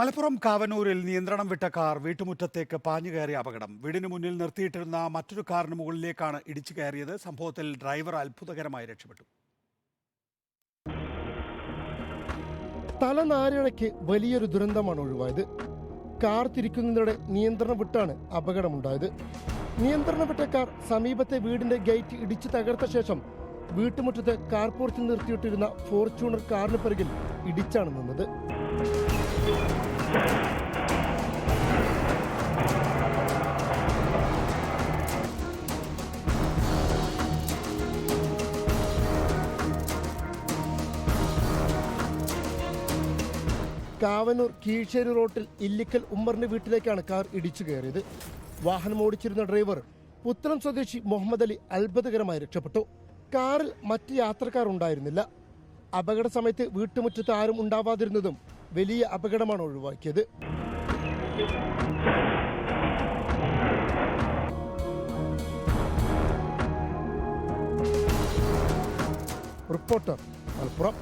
മലപ്പുറം കാവനൂരിൽ നിയന്ത്രണം വിട്ട കാർ വീട്ടുമുറ്റത്തേക്ക് പാഞ്ഞു കയറിയ അപകടം. വീടിന് മുന്നിൽ നിർത്തിയിട്ടിരുന്ന മറ്റൊരു കാറിന് മുകളിലേക്കാണ് ഇടിച്ചു കയറിയത്. സംഭവത്തിൽ ഡ്രൈവർ അത്ഭുതകരമായി രക്ഷപ്പെട്ടു. തലനാരിഴയ്ക്ക് വലിയൊരു ദുരന്തമാണ് ഒഴിവായത്. കാർ തിരിക്കുന്നതിനിടെ നിയന്ത്രണം വിട്ടാണ് അപകടമുണ്ടായത്. നിയന്ത്രണം വിട്ട കാർ സമീപത്തെ വീടിന്റെ ഗേറ്റ് ഇടിച്ചു തകർത്ത ശേഷം വീട്ടുമുറ്റത്ത് കാർ പോർച്ചിൽ നിർത്തിയിട്ടിരുന്ന ഫോർച്യൂണർ കാറിന് പിറകിൽ ഇടിച്ചാണ് നിന്നത്. കാവനൂർ കീഴ്ശേരി റോട്ടിൽ ഇല്ലിക്കൽ ഉമ്മറിന്റെ വീട്ടിലേക്കാണ് കാർ ഇടിച്ചു കയറിയത്. വാഹനം ഓടിച്ചിരുന്ന ഡ്രൈവർ പുത്തനം സ്വദേശി മുഹമ്മദ് അലി അത്ഭുതകരമായി രക്ഷപ്പെട്ടു. കാറിൽ മറ്റ് യാത്രക്കാർ ഉണ്ടായിരുന്നില്ല. അപകട സമയത്ത് വീട്ടുമുറ്റത്ത് ആരും ഉണ്ടാവാതിരുന്നതും വലിയ അപകടമാണ് ഒഴിവാക്കിയത്. റിപ്പോർട്ടർ മലപ്പുറം.